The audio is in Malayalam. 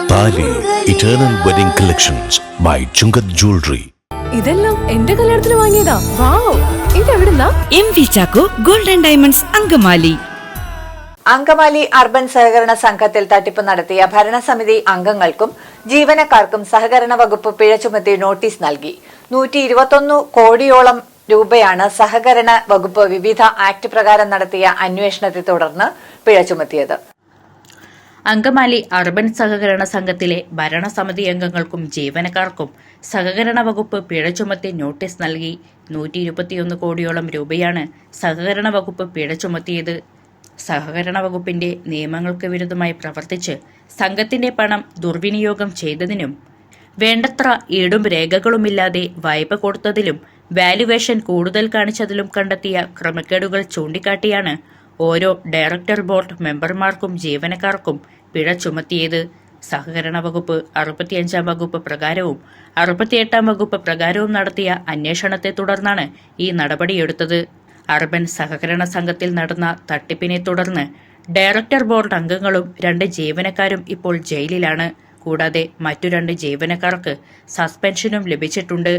Eternal wedding collections by Chungath jewellery ഇതെല്ലാം എന്റെ കല്യാണത്തിന് വാങ്ങിയതാ. Wow ഇതെവിടുന്നാ? M V Chacko golden diamonds Angamaly. Angamaly urban സഹകരണ സംഘത്തിൽ തട്ടിപ്പ് നടത്തിയ ഭരണസമിതി അംഗങ്ങൾക്കും ജീവനക്കാർക്കും സഹകരണ വകുപ്പ് പിഴ ചുമത്തി നോട്ടീസ് നൽകി. നൂറ്റി ഇരുപത്തൊന്ന് കോടിയോളം രൂപയാണ് സഹകരണ വകുപ്പ് വിവിധ ആക്ട് പ്രകാരം നടത്തിയ അന്വേഷണത്തെ തുടർന്ന് പിഴ ചുമത്തിയത്. അങ്കമാലി അർബൻ സഹകരണ സംഘത്തിലെ ഭരണസമിതി അംഗങ്ങൾക്കും ജീവനക്കാർക്കും സഹകരണ വകുപ്പ് പിഴ ചുമത്തി നോട്ടീസ് നൽകി. നൂറ്റി ഇരുപത്തിയൊന്ന് കോടിയോളം രൂപയാണ് സഹകരണ വകുപ്പ് പിഴ ചുമത്തിയത്. സഹകരണ വകുപ്പിന്റെ നിയമങ്ങൾക്ക് വിരുദ്ധമായി പ്രവർത്തിച്ച് സംഘത്തിന്റെ പണം ദുർവിനിയോഗം ചെയ്തതിനും വേണ്ടത്ര ഈടും രേഖകളുമില്ലാതെ വായ്പ കൊടുത്തതിലും വാല്യുവേഷൻ കൂടുതൽ കാണിച്ചതിലും കണ്ടെത്തിയ ക്രമക്കേടുകൾ ചൂണ്ടിക്കാട്ടിയാണ് ഓരോ ഡയറക്ടർ ബോർഡ് മെമ്പർമാർക്കും ജീവനക്കാർക്കും പിഴ ചുമത്തിയത് സഹകരണ വകുപ്പ് അറുപത്തിയഞ്ചാം വകുപ്പ് പ്രകാരവും അറുപത്തിയെട്ടാം വകുപ്പ് പ്രകാരവും നടത്തിയ അന്വേഷണത്തെ തുടർന്നാണ് ഈ നടപടിയെടുത്തത്. അർബൻ സഹകരണ സംഘത്തിൽ നടന്ന തട്ടിപ്പിനെ തുടർന്ന് ഡയറക്ടർ ബോർഡ് അംഗങ്ങളും രണ്ട് ജീവനക്കാരും ഇപ്പോൾ ജയിലിലാണ്. കൂടാതെ മറ്റു രണ്ട് ജീവനക്കാർക്ക് സസ്പെൻഷനും ലഭിച്ചിട്ടുണ്ട്.